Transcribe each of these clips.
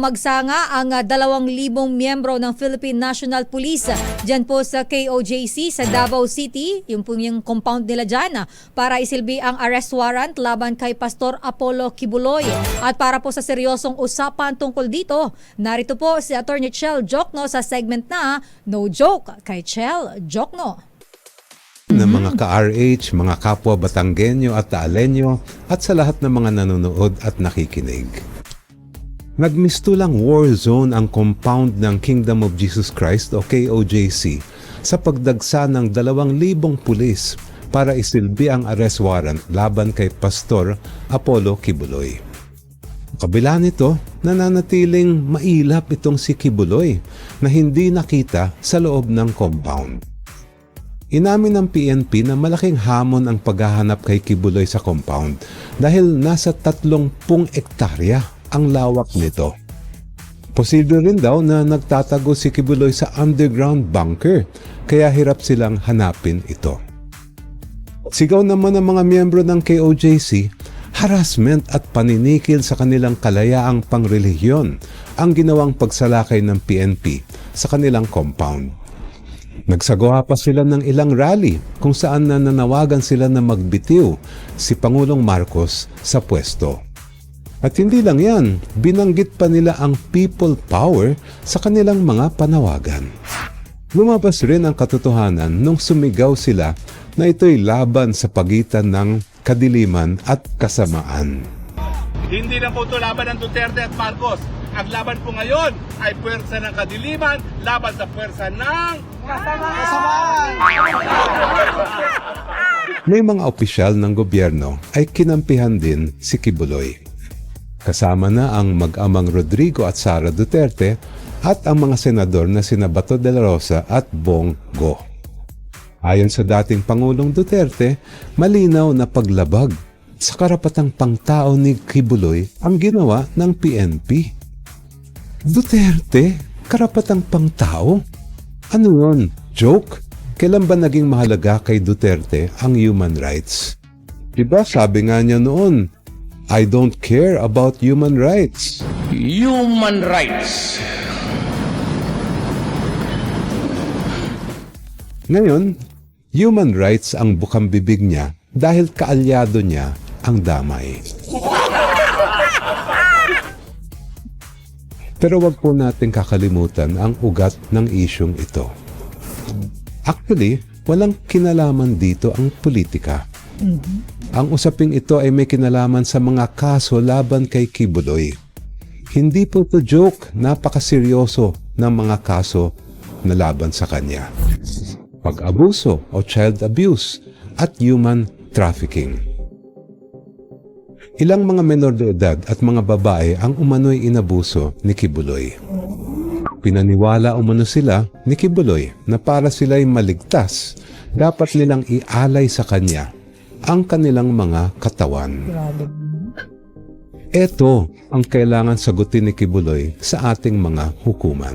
Magsanga ang ah, dalawang libong miyembro ng Philippine National Police ah, dyan po sa KOJC sa Davao City, yung po yung compound nila dyan, ah, para isilbi ang arrest warrant laban kay Pastor Apollo Kibuloy. At para po sa seryosong usapan tungkol dito, narito po si Attorney Chel Jokno sa segment na No Joke kay Chel Jokno. ng mga ka-RH, mga kapwa Batanggenyo at Taalenyo at sa lahat ng mga nanonood at nakikinig. Nagmistulang war zone ang compound ng Kingdom of Jesus Christ o KOJC sa pagdagsa ng 2,000 pulis para isilbi ang arrest warrant laban kay Pastor Apollo Kibuloy. Kabila nito, nananatiling mailap itong si Kibuloy na hindi nakita sa loob ng compound. Inamin ng PNP na malaking hamon ang paghahanap kay Kibuloy sa compound dahil nasa 30 ektarya ang lawak nito. Posible rin daw na nagtatago si Kibuloy sa underground bunker kaya hirap silang hanapin ito. Sigaw naman ng mga miyembro ng KOJC, harassment at paninikil sa kanilang kalayaang pangrelihiyon ang ginawang pagsalakay ng PNP sa kanilang compound. Nagsagawa pa sila ng ilang rally kung saan nananawagan sila na magbitiw si Pangulong Marcos sa pwesto. At hindi lang yan, binanggit pa nila ang people power sa kanilang mga panawagan. Lumabas rin ang katotohanan nung sumigaw sila na ito'y laban sa pagitan ng kadiliman at kasamaan. Hindi na po ito laban ng Duterte at Marcos. Ang laban po ngayon ay puwersa ng kadiliman laban sa puwersa ng May mga opisyal ng gobyerno ay kinampihan din si Kibuloy. Kasama na ang mag-amang Rodrigo at Sara Duterte at ang mga senador na sina Bato de la Rosa at Bong Go. Ayon sa dating Pangulong Duterte, malinaw na paglabag sa karapatang pangtao ni Kibuloy ang ginawa ng PNP. Duterte, karapatang pangtao? Ano yun? Joke? Kailan ba naging mahalaga kay Duterte ang human rights? Diba sabi nga niya noon, I don't care about human rights. human rights. Ngayon, human rights ang bukang bibig niya dahil kaalyado niya ang damay. Pero wag po natin kakalimutan ang ugat ng isyong ito. Actually, walang kinalaman dito ang politika. Ang usaping ito ay may kinalaman sa mga kaso laban kay Kibuloy. Hindi po to joke, napakaseryoso ng mga kaso na laban sa kanya. Pag-abuso o child abuse at human trafficking. Ilang mga menor de edad at mga babae ang umano'y inabuso ni Kibuloy. Pinaniwala umano sila ni Kibuloy na para sila'y maligtas, dapat nilang ialay sa kanya ang kanilang mga katawan. Ito ang kailangan sagutin ni Kibuloy sa ating mga hukuman.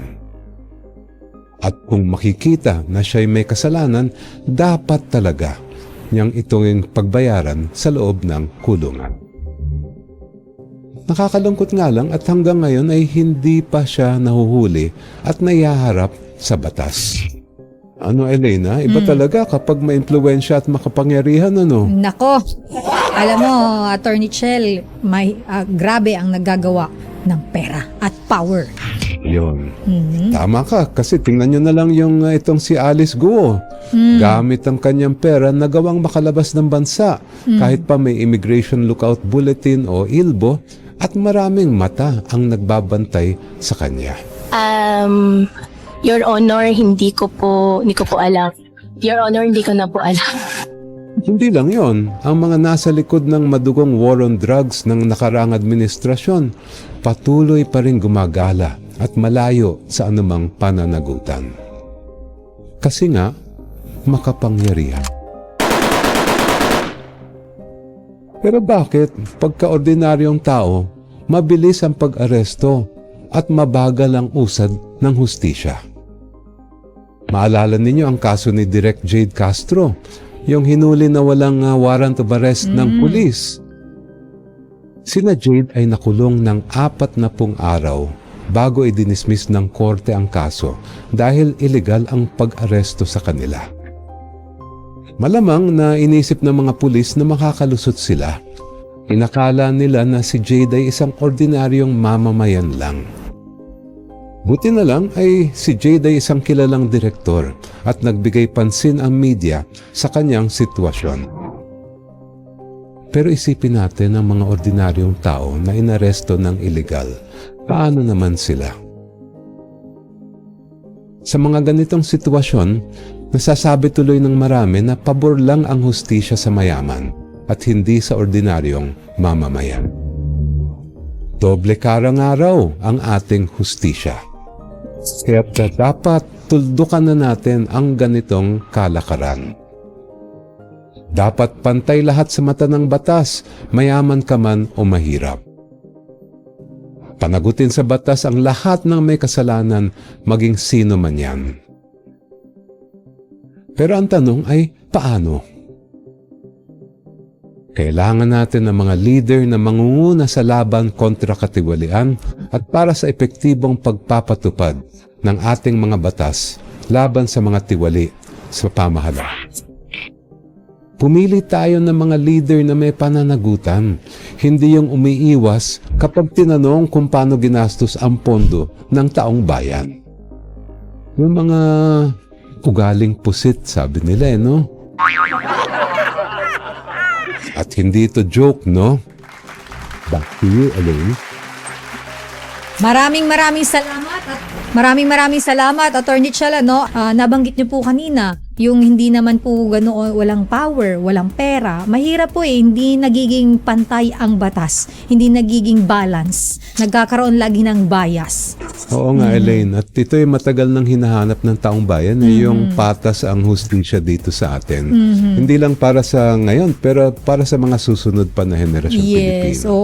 At kung makikita na siya'y may kasalanan, dapat talaga niyang itong pagbayaran sa loob ng kulungan. Nakakalungkot nga lang at hanggang ngayon ay hindi pa siya nahuhuli at naihaharap sa batas. Ano Elena, iba talaga kapag maimpluwensya at makapangyarihan ano? Nako, alam mo, Attorney Chel, may ah, grabe ang nagagawa ng pera at power. Yun. Tama ka, kasi tingnan nyo na lang yung uh, itong si Alice Guo. Gamit ang kanyang pera, nagawang makalabas ng bansa. Kahit pa may immigration lookout bulletin o ilbo, at maraming mata ang nagbabantay sa kanya. Um, Your Honor, hindi ko po, hindi ko po alam. Your Honor, hindi ko na po alam. Hindi lang yon, ang mga nasa likod ng madugong war on drugs ng nakarang administrasyon, patuloy pa rin gumagala at malayo sa anumang pananagutan. Kasi nga, makapangyarihan. Pero bakit pagka-ordinaryong tao, mabilis ang pag-aresto at mabagal ang usad ng hustisya? Maalala ninyo ang kaso ni Direk Jade Castro, yung hinuli na walang ah, warrant of arrest ng pulis. Sina Jade ay nakulong ng apat na pung araw bago i-dismiss ng korte ang kaso dahil illegal ang pag-aresto sa kanila. Malamang na inisip ng mga pulis na makakalusot sila. Inakala nila na si Jade ay isang ordinaryong mamamayan lang. Buti na lang ay si Jade ay isang kilalang direktor at nagbigay pansin ang media sa kanyang sitwasyon. Pero isipin natin ang mga ordinaryong tao na inaresto ng illegal. Paano naman sila? Sa mga ganitong sitwasyon, nasasabi tuloy ng marami na pabor lang ang hustisya sa mayaman at hindi sa ordinaryong mamamayan. Doble karang araw ang ating hustisya. Kaya dapat tuldukan na natin ang ganitong kalakaran. Dapat pantay lahat sa mata ng batas, mayaman ka man o mahirap. Panagutin sa batas ang lahat ng may kasalanan, maging sino man yan. Pero ang tanong ay, paano? Kailangan natin ng mga leader na mangunguna sa laban kontra katiwalian at para sa epektibong pagpapatupad ng ating mga batas laban sa mga tiwali sa pamahalaan. Pumili tayo ng mga leader na may pananagutan, hindi yung umiiwas kapag tinanong kung paano ginastos ang pondo ng taong bayan. Yung mga ugaling pusit, sabi nila eh, no? Hindi ito joke, no? Back to you, Elaine. Maraming maraming salamat at maraming maraming salamat Attorney Chala no. Ah, nabanggit niyo po kanina yung hindi naman po ganoon walang power, walang pera. Mahirap po eh, hindi nagiging pantay ang batas, hindi nagiging balance. Nagkakaroon lagi ng bias. Oo nga, Elaine. At ito ay matagal nang hinahanap ng taong bayan eh, yung patas ang hustisya dito sa atin. Hindi lang para sa ngayon, pero para sa mga susunod pa na henerasyon Yes. Pilipino. oo.